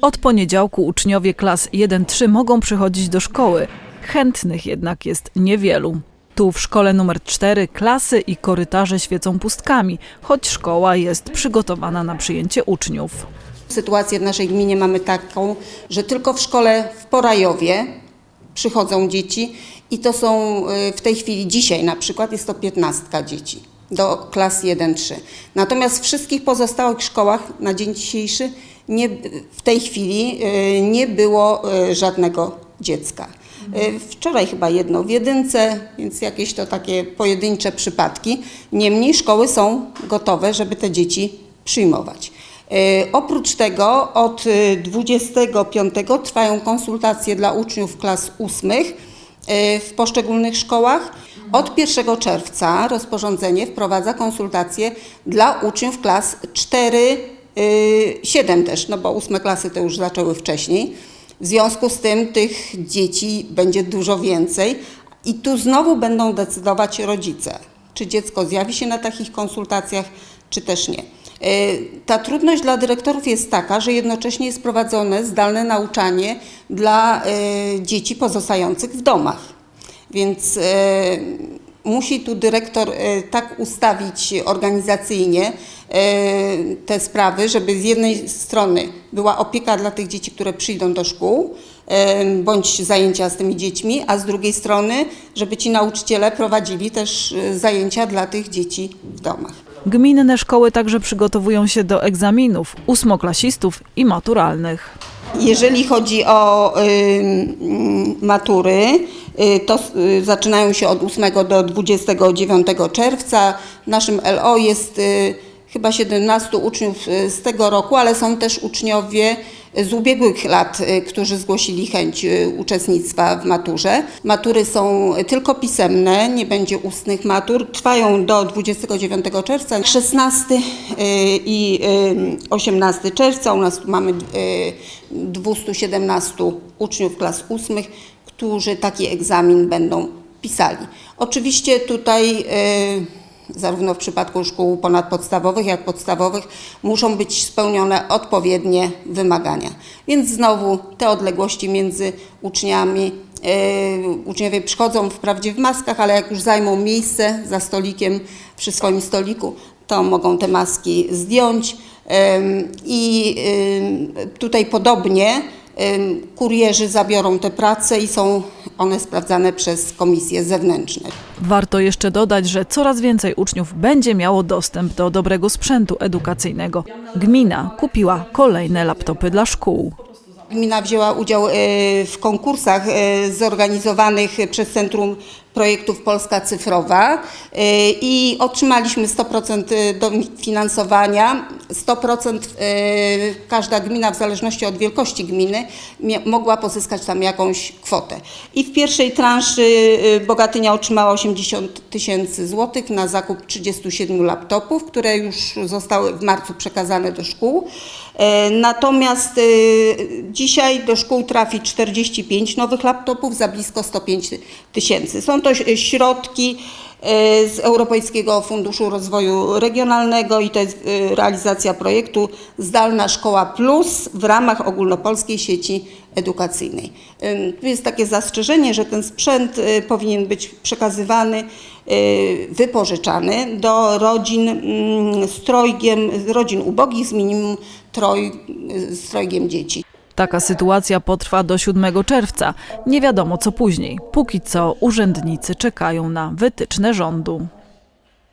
Od poniedziałku uczniowie klas 1-3 mogą przychodzić do szkoły. Chętnych jednak jest niewielu. Tu w szkole numer 4 klasy i korytarze świecą pustkami, choć szkoła jest przygotowana na przyjęcie uczniów. Sytuację w naszej gminie mamy taką, że tylko w szkole w Porajowie przychodzą dzieci i to są y, w tej chwili, dzisiaj na przykład, jest to 15 dzieci do klas 1-3. Natomiast w wszystkich pozostałych szkołach na dzień dzisiejszy nie, w tej chwili y, nie było y, żadnego dziecka. Y, Wczoraj chyba jedno w jedynce, więc jakieś to takie pojedyncze przypadki. Niemniej szkoły są gotowe, żeby te dzieci przyjmować. Oprócz tego od e, 25 trwają konsultacje dla uczniów klas ósmych w poszczególnych szkołach. Od 1 czerwca rozporządzenie wprowadza konsultacje dla uczniów klas 4, 7 też, no bo ósme klasy to już zaczęły wcześniej. W związku z tym tych dzieci będzie dużo więcej i tu znowu będą decydować rodzice, czy dziecko zjawi się na takich konsultacjach, czy też nie. E, Ta trudność dla dyrektorów jest taka, że jednocześnie jest prowadzone zdalne nauczanie dla e, dzieci pozostających w domach. Więc musi tu dyrektor e, tak ustawić organizacyjnie e, te sprawy, żeby z jednej strony była opieka dla tych dzieci, które przyjdą do szkół, e, bądź zajęcia z tymi dziećmi, a z drugiej strony, żeby ci nauczyciele prowadzili też zajęcia dla tych dzieci w domach. Gminne szkoły także przygotowują się do egzaminów ósmoklasistów i maturalnych. Jeżeli chodzi o y, matury, y, to y, zaczynają się od 8 do 29 czerwca. W naszym LO jest y, chyba 17 uczniów y, z tego roku, ale są też uczniowie z ubiegłych lat, y, którzy zgłosili chęć y, uczestnictwa w maturze. Matury są tylko pisemne, nie będzie ustnych matur. Trwają do 29 czerwca. 16 y, i y, 18 czerwca u nas mamy y, 217 uczniów klas ósmych, którzy taki egzamin będą pisali. Oczywiście tutaj y, zarówno w przypadku szkół ponadpodstawowych, jak podstawowych, muszą być spełnione odpowiednie wymagania. Więc znowu te odległości między uczniami, yy, uczniowie przychodzą wprawdzie w maskach, ale jak już zajmą miejsce za stolikiem, przy swoim stoliku, to mogą te maski zdjąć. I tutaj podobnie kurierzy zabiorą te prace i są one sprawdzane przez komisje zewnętrzne. Warto jeszcze dodać, że coraz więcej uczniów będzie miało dostęp do dobrego sprzętu edukacyjnego. Gmina kupiła kolejne laptopy dla szkół. Gmina wzięła udział e, w konkursach e, zorganizowanych przez Centrum Projektów Polska Cyfrowa e, i otrzymaliśmy 100% dofinansowania. 100% e, każda gmina, w zależności od wielkości gminy, mogła pozyskać tam jakąś kwotę. I w pierwszej transzy e, Bogatynia otrzymała 80 tysięcy złotych na zakup 37 laptopów, które już zostały w marcu przekazane do szkół. E, Natomiast dzisiaj do szkół trafi 45 nowych laptopów za blisko 105 tysięcy. Są to ś- środki e, z Europejskiego Funduszu Rozwoju Regionalnego i to jest e, realizacja projektu Zdalna Szkoła Plus w ramach ogólnopolskiej sieci edukacyjnej. Tu jest takie zastrzeżenie, że ten sprzęt e, powinien być przekazywany, wypożyczany do rodzin mm, z trojgiem, rodzin ubogich z minimum troj, z trojgiem dzieci. Taka sytuacja potrwa do 7 czerwca. Nie wiadomo co później. Póki co urzędnicy czekają na wytyczne rządu.